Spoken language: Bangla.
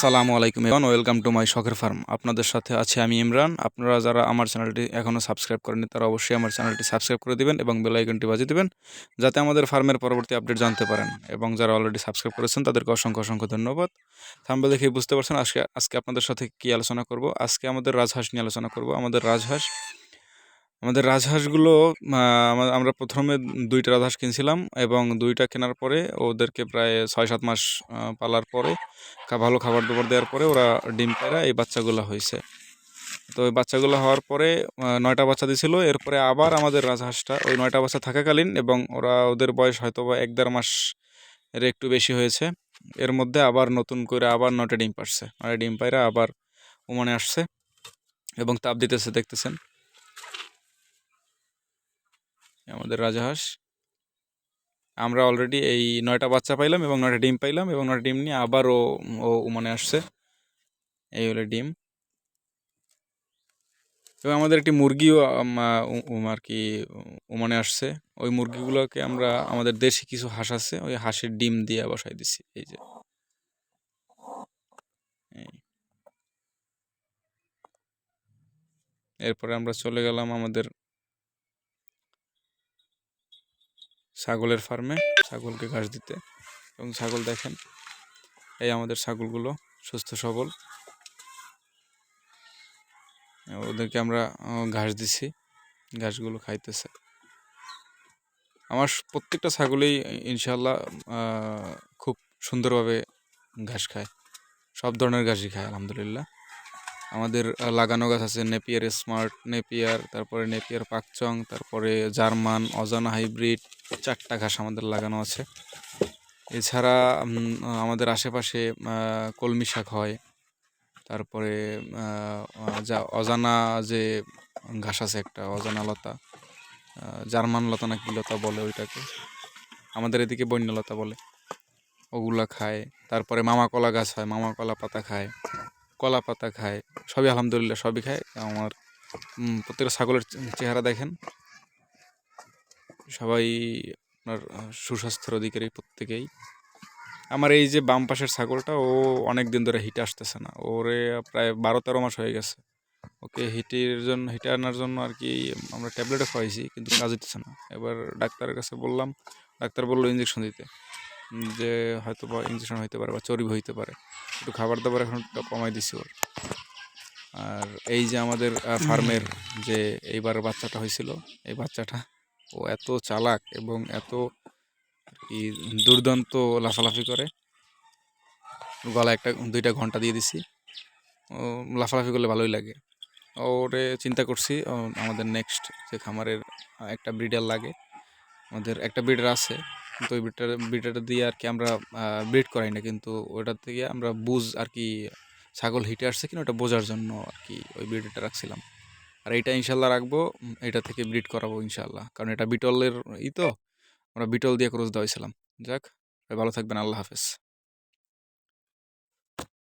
সালামু আলাইকুম এবং ওয়েলকাম টু মাই শখের ফার্ম। আপনাদের সাথে আছে আমি ইমরান। আপনারা যারা আমার চ্যানেলটি এখনও সাবস্ক্রাইব করেনি তারা অবশ্যই আমার চ্যানেলটি সাবস্ক্রাইব করে দিবেন এবং বেল আইকনটি বাজিয়ে দিবেন, যাতে আমাদের ফার্মের পরবর্তী আপডেট জানতে পারেন। এবং যারা অলরেডি সাবস্ক্রাইব করেছেন, তাদেরকে অসংখ্য অসংখ্য ধন্যবাদ। থাম্বেল দেখেই বুঝতে পারছেন আজকে আজকে আপনাদের সাথে কী আলোচনা করব। আজকে আমাদের রাজহাঁস নিয়ে আলোচনা করব। আমাদের রাজহাঁস আমাদের রাজহাঁসগুলো আমরা প্রথমে দুইটা রাজহাঁস কিনছিলাম এবং দুইটা কেনার পরে ওদেরকে প্রায় ছয় সাত মাস পালার পরে ভালো খাবার দাবার দেওয়ার পরে ওরা ডিম পেড়া এই বাচ্চাগুলো হয়েছে তো ওই বাচ্চাগুলো হওয়ার পরে নয়টা বাচ্চা দিছিল। এরপরে আবার আমাদের রাজহাঁসটা ওই নয়টা বাচ্চা থাকাকালীন এবং ওরা ওদের বয়স হয়তো বা এক দেড় মাস এর একটু বেশি হয়েছে। এর মধ্যে আবার নতুন করে আবার নয়টা ডিম পারছে নয়টা ডিম পায়রা আবার উমানে আসছে এবং তাপ দিতেছে, দেখতেছেন। আমাদের রাজহাঁস আমরা অলরেডি এই নয়টা বাচ্চা পাইলাম এবং নয়টা ডিম পাইলাম এবং নয়টা ডিম নিয়ে আবার ও উমানে আসছে। এই হলো ডিম। এবং আমাদের একটি মুরগিও আর কি, উমানে আসছে। ওই মুরগিগুলোকে আমরা, আমাদের দেশি কিছু হাঁস আছে, ওই হাঁসের ডিম দিয়ে বসাই দিছি। এই যে। এরপরে আমরা চলে গেলাম আমাদের ছাগলের ফার্মে ছাগলকে ঘাস দিতে। এবং ছাগল দেখেন, এই আমাদের ছাগলগুলো সুস্থ, সবল। ওদেরকে আমরা ঘাস দিছি, ঘাসগুলো খাইতেছে। আমার প্রত্যেকটা ছাগলেই ইনশাল্লাহ খুব সুন্দরভাবে ঘাস খায়। সব ধরনের ঘাসই খায়, আলহামদুলিল্লাহ। আমাদের লাগানো গাছ আছে নেপিয়ার স্মার্ট নেপিয়ার তারপরে নেপিয়ার পাকচং তারপরে জার্মান অজানা হাইব্রিড চারটা ঘাস আমাদের লাগানো আছে। এছাড়া আমাদের আশেপাশে কলমি শাক হয়। তারপরে যা অজানা যে ঘাস আছে একটা, অজানা লতা জার্মান লতা না কি লতা বলে ওইটাকে? আমাদের এদিকে বন্যলতা বলে। ওগুলা খায়। তারপরে মামা কলা গাছ হয় মামা কলা পাতা খায়। কলা পাতা খায়, সবই আলহামদুলিল্লাহ সবই খায়। আমার প্রত্যেকটা ছাগলের চেহারা দেখেন। সবাই আপনার সুস্বাস্থ্যের অধিকারী প্রত্যেকেই। আমার এই যে বাম পাশের ছাগলটা, ও অনেক দিন ধরে হিটে আসতেছে না। ওরে প্রায় বারো তেরো মাস হয়ে গেছে। ওকে হিটের জন্য হিটে আনার জন্য আর কি আমরা ট্যাবলেটও খাওয়াইছি, কিন্তু কাজ হইতেছে না। এবার ডাক্তারের কাছে বললাম, ডাক্তার বলল ইঞ্জেকশন দিতে। যে হয়তো বা ইঞ্জেকশন হইতে পারে বা চর্বি হইতে পারে, একটু খাবার দাবার এখন কমাই দিছি ওর। আর এই যে আমাদের ফার্মের যে এইবার বাচ্চাটা হয়েছিল, এই বাচ্চাটা ও এত চালাক এবং এত কি দুর্দান্ত লাফালাফি করে। গলা একটা, দুইটা ঘণ্টা দিয়ে দিছি। ও লাফালাফি করলে ভালোই লাগে। ওরে চিন্তা করছি আমাদের নেক্সট যে খামারের একটা ব্রিডার লাগে, আমাদের একটা ব্রিডার আছে। কিন্তু ওই ব্রিডটা ব্রিডটা দিয়ে আর কি আমরা ব্রিড করাই না। কিন্তু ওটা থেকে আমরা বুঝ আর কি ছাগল হিটে আসছে কিনা ওটা বোঝার জন্য আর কি ওই ব্রিডটা রাখছিলাম। আর এটা ইনশাল্লাহ রাখব এটা থেকে ব্রিড করাবো ইনশাল্লাহ। কারণ এটা বিটলের ই তো, আমরা বিটল দিয়ে ক্রোজ দেওয়াইছিলাম। যাক ভালো থাকবেন, আল্লাহ হাফেজ।